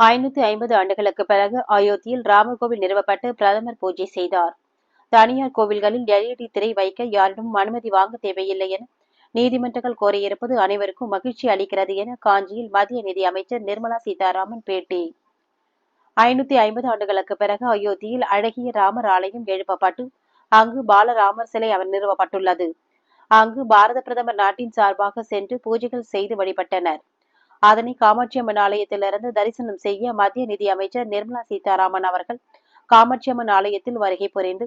ஐநூத்தி ஐம்பது ஆண்டுகளுக்கு பிறகு அயோத்தியில் ராமர் கோவில் நிறுவப்பட்டு பிரதமர் பூஜை செய்தார். தனியார் கோவில்களில் எல்இடி திரை வைக்க யாரிடம் அனுமதி வாங்க தேவையில்லை என நீதிமன்றங்கள் கோரியிருப்பது அனைவருக்கும் மகிழ்ச்சி அளிக்கிறது என காஞ்சியில் மத்திய நிதி அமைச்சர் நிர்மலா சீதாராமன் பேட்டி. ஐநூத்தி ஐம்பது ஆண்டுகளுக்கு பிறகு அயோத்தியில் அழகிய ராமர் ஆலயம் எழுப்பப்பட்டு அங்கு பாலராமர் சிலை அவர் நிறுவப்பட்டுள்ளது. அங்கு பாரத பிரதமர் நாட்டின் சார்பாக சென்று பூஜைகள் செய்து வழிபட்டனர். அதனை காமாட்சியம்மன் ஆலயத்திலிருந்து தரிசனம் செய்ய மத்திய நிதி அமைச்சர் நிர்மலா சீதாராமன் அவர்கள் காமாட்சியம்மன் ஆலயத்தில் வருகை புரிந்து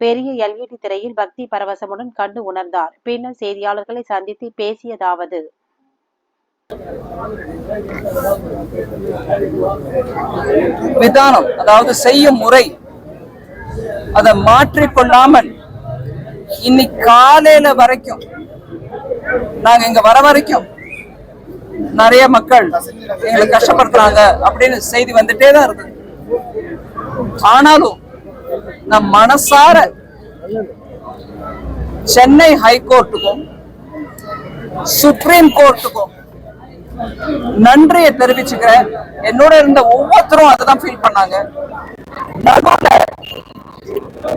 பெரிய எல்இடி திரையில் பக்தி பரவசமுடன் கண்டு உணர்ந்தார். பின்னர் செய்தியாளர்களை சந்தித்து பேசியதாவது. விதானம் அதாவது செய்யும் முறை அதை மாற்றிக்கொள்ளாமல் இன்னைக்கு காலையில வரைக்கும் நாங்க இங்க வர வரைக்கும் நிறைய மக்கள் எங்களை கஷ்டப்படுத்துறாங்க அப்படின்னு செய்தி வந்துட்டே தான் இருக்கு. ஆனாலும் நம் மனசார சென்னை ஹைகோர்ட்டுக்கும் சுப்ரீம் கோர்ட்டுக்கும் நன்றியை தெரிவிச்சுக்கிறேன். என்னோட இருந்த ஒவ்வொருத்தரும் அதை ஃபீல் பண்ணாங்க.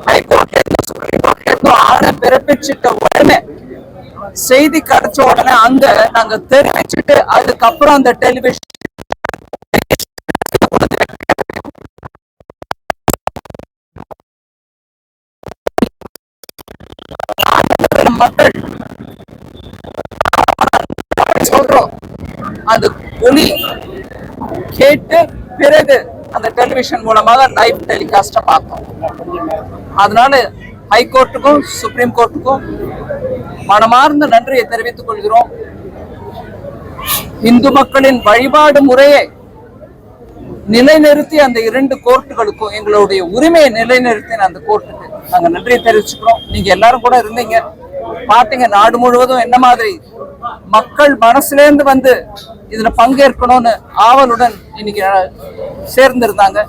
ஹைகோர்ட்ல இருந்து சுப்ரீம் கோர்ட்ல இருந்து ஆணை பிறப்பிச்சிட்ட உடனே செய்தி கிடைச்ச உடனே அங்க நாங்க தெரிவிச்சுட்டு அதுக்கப்புறம் அந்த டெலிவிஷன் மக்கள் சொல்றோம். அந்த ஒளி கேட்டு பிறகு அந்த டெலிவிஷன் மூலமாக லைவ் டெலிகாஸ்ட பார்த்தோம். அதனால ஹைகோர்ட்டுக்கும் சுப்ரீம் கோர்ட்டுக்கும் மனமார்ந்த நன்றியை தெரிவித்துக் கொள்கிறோம். இந்து மக்களின் வழிபாடு முறையை நிலைநிறுத்தி அந்த இரண்டு கோர்ட்டுகளுக்கும் எங்களுடைய உரிமையை நிலைநிறுத்தின அந்த கோர்ட்டுக்கு நாங்க நன்றியை தெரிவிச்சுக்கிறோம். நீங்க எல்லாரும் கூட இருந்தீங்க. பாத்தீங்க நாடு முழுவதும் என்ன மாதிரி மக்கள் மனசுல இருந்து வந்து இதுல பங்கேற்கணும்னு ஆவலுடன் இன்னைக்கு சேர்ந்திருந்தாங்க.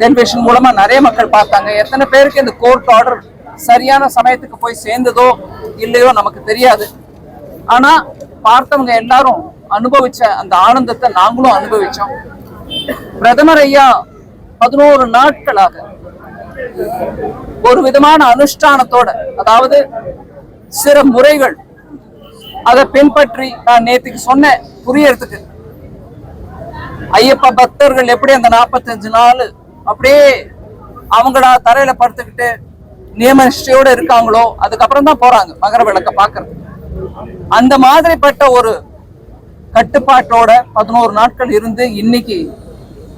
டெலிவிஷன் மூலமா நிறைய மக்கள் பார்த்தாங்க. எத்தனை பேருக்கு இந்த கோர்ட் ஆர்டர் சரியான சமயத்துக்கு போய் சேர்ந்ததோ இல்லையோ நமக்கு தெரியாது. ஆனா பார்த்தவங்க எல்லாரும் அனுபவிச்ச அந்த ஆனந்தத்தை நாங்களும் அனுபவிச்சோம். பிரதமர் ஐயா பதினோரு நாட்களாக ஒரு விதமான அனுஷ்டானத்தோட அதாவது சில முறைகள் அதை பின்பற்றி நான் நேத்துக்கு சொன்னேன் புரியறதுக்கு. ஐயப்ப பக்தர்கள் எப்படி அந்த நாற்பத்தஞ்சு நாள் அப்படியே அவங்களா தரையில படுத்துக்கிட்டு நியமனிஷ்டையோட இருக்காங்களோ அதுக்கப்புறம் தான் போறாங்க மகர விளக்க பாக்குறது அந்த மாதிரிப்பட்ட ஒரு கட்டுப்பாட்டோட பதினோரு நாட்கள் இருந்து இன்னைக்கு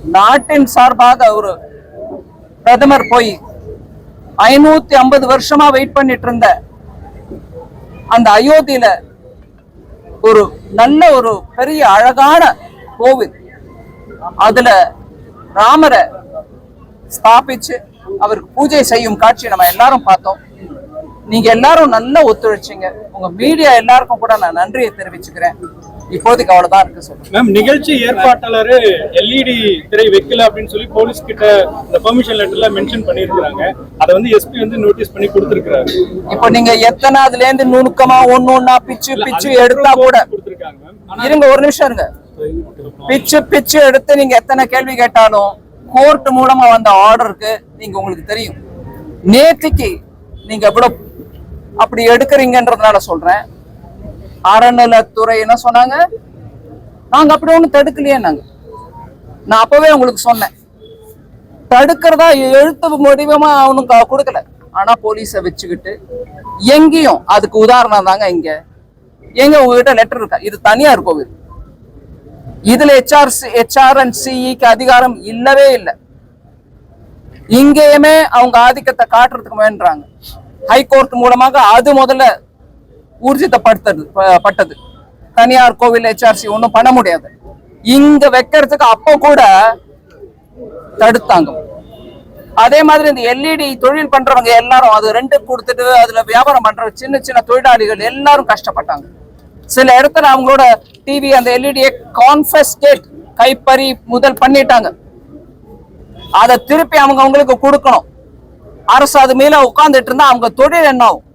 நாட்டின் சார்பாக ஒரு பிரதமர் போய் ஐநூத்தி ஐம்பது வருஷமா வெயிட் பண்ணிட்டு இருந்த அந்த அயோத்தியில ஒரு நல்ல ஒரு பெரிய அழகான கோவில். அதுல ராமரை ஸ்தாபிச்சு அவருக்கு பூஜை செய்யும் காட்சி நம்ம எல்லாரும் பார்த்தோம். நீங்க எல்லாரும் நல்லா ஒத்துழைச்சீங்க. உங்க மீடியா எல்லாருக்கும் கூட நான் நன்றியை தெரிவிச்சுக்கிறேன். இப்போதைக்கு அவ்வளவுதான் இருக்கு சொல்றேன் மேம் நிகழ்ச்சி ஏற்பாட்டாளர் எல்இடி திரை வைக்கல அப்படின்னு சொல்லி போலீஸ் கிட்ட இந்த பெர்மிஷன் லெட்டர்ல மென்ஷன் பண்ணிருக்காங்க அதை வந்து எஸ்பி வந்து நோட்டீஸ் பண்ணி கொடுத்திருக்காரு இப்போ நீங்க எத்தனை அதுல இருந்து நுணுக்கமா ஒண்ணு ஒண்ணா பிச்சு பிச்சு எடுத்தா கூட இருங்க ஒரு நிமிஷம் இருங்க. பிச்சு பிச்சு எடுத்து நீங்க எத்தனை கேள்வி கேட்டாலும் கோர்ட் மூலமா வந்த ஆர்டருக்கு நீங்க உங்களுக்கு தெரியும். நேற்றுக்கு நீங்க எவ்வளவு அப்படி எடுக்கிறீங்கன்றதுனால சொல்றேன். அறநிலத்துறை என்ன சொன்னாங்க? நாங்க அப்படி ஒன்றும் தடுக்கலையே நாங்க. நான் அப்பவே உங்களுக்கு சொன்னேன். தடுக்கிறதா எழுத்து முடிவமா அவனுக்கு கொடுக்கல. ஆனா போலீஸ வச்சுக்கிட்டு எங்கேயும் அதுக்கு உதாரணம் தாங்க இங்க. எங்க உங்ககிட்ட லெட்டர் இருக்கா? இது தனியார் கோவில். இதுல ஹெச்ஆர் ஹெச்ஆர் அண்ட் சிஇக்கு அதிகாரம் இல்லவே இல்லை. இங்கேயுமே அவங்க ஆதிக்கத்தை காட்டுறதுக்கு முயன்றாங்க. ஹைகோர்ட் மூலமாக அது முதல்ல ஊர்ஜிதப்படுத்தது பட்டது. தனியார் கோவில் ஹெச்ஆர்சி ஒன்றும் பண்ண முடியாது. இங்க வைக்கிறதுக்கு அப்போ கூட தடுத்தாங்க. அதே மாதிரி இந்த எல்இடி தொழில் பண்றவங்க எல்லாரும் அது ரெண்டு கொடுத்துட்டு அதுல வியாபாரம் பண்ற சின்ன சின்ன தொழிலாளிகள் எல்லாரும் கஷ்டப்பட்டாங்க. சில இடத்துல அவங்களோட டிவி அந்த எல்இடியை கான்ஃபஸ்டேட் கைப்பறி முதல் பண்ணிட்டாங்க. அதை திருப்பி அவங்க அவங்களுக்கு கொடுக்கணும். அரசு அது மேல உட்கார்ந்துட்டு இருந்தா அவங்க தொழில் என்ன ஆகும்?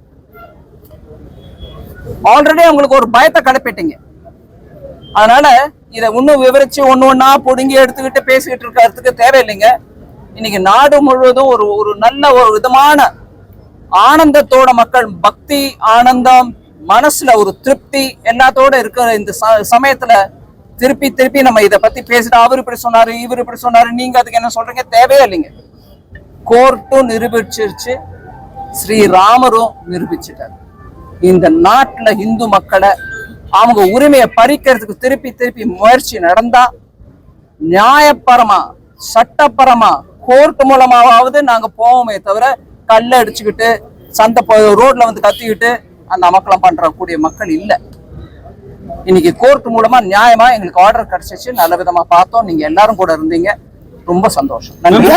ஆல்ரெடி அவங்களுக்கு ஒரு பயத்தை கிளப்பிட்டீங்க அதனால இதை இன்னும் விவரிச்சு ஒண்ணு ஒன்றா புடுங்கி எடுத்துக்கிட்டு பேசிக்கிட்டு இருக்கிறதுக்கு தேவையில்லைங்க. இன்னைக்கு நாடு முழுவதும் ஒரு ஒரு நல்ல ஒரு விதமான ஆனந்தத்தோட மக்கள் பக்தி ஆனந்தம் மனசுல ஒரு திருப்தி எல்லாத்தோட இருக்கிற இந்த ச- சமயத்துல திருப்பி திருப்பி நம்ம இதை பத்தி பேசிட்டு அவர் இப்படி சொன்னாரு இவர் இப்படி சொன்னாரு நீங்க அதுக்கு என்ன சொல்றீங்க? தேவையே இல்லைங்க. கோர்ட்டும் நிரூபிச்சிருச்சு. ஸ்ரீராமரும் நிரூபிச்சிட்டார். இந்த நாட்டுல இந்து மக்களை அவங்க உரிமையை பறிக்கிறதுக்கு திருப்பி திருப்பி முயற்சி நடந்தா நியாயப்பரமா சட்டப்பரமா கோர்ட் மூலமாவது நாங்க போவோமே தவிர கல்ல அடிச்சுக்கிட்டு சந்தை ரோட்ல வந்து கத்திக்கிட்டு அந்த அமக்கலம் பண்ற கூடிய மக்கள் இல்ல. இன்னைக்கு கோர்ட் மூலமா நியாயமா எங்களுக்கு ஆர்டர் கிடைச்சிச்சு. நல்ல விதமா பார்த்தோம். நீங்க எல்லாரும் கூட இருந்தீங்க. ரொம்ப சந்தோஷம். நன்றி.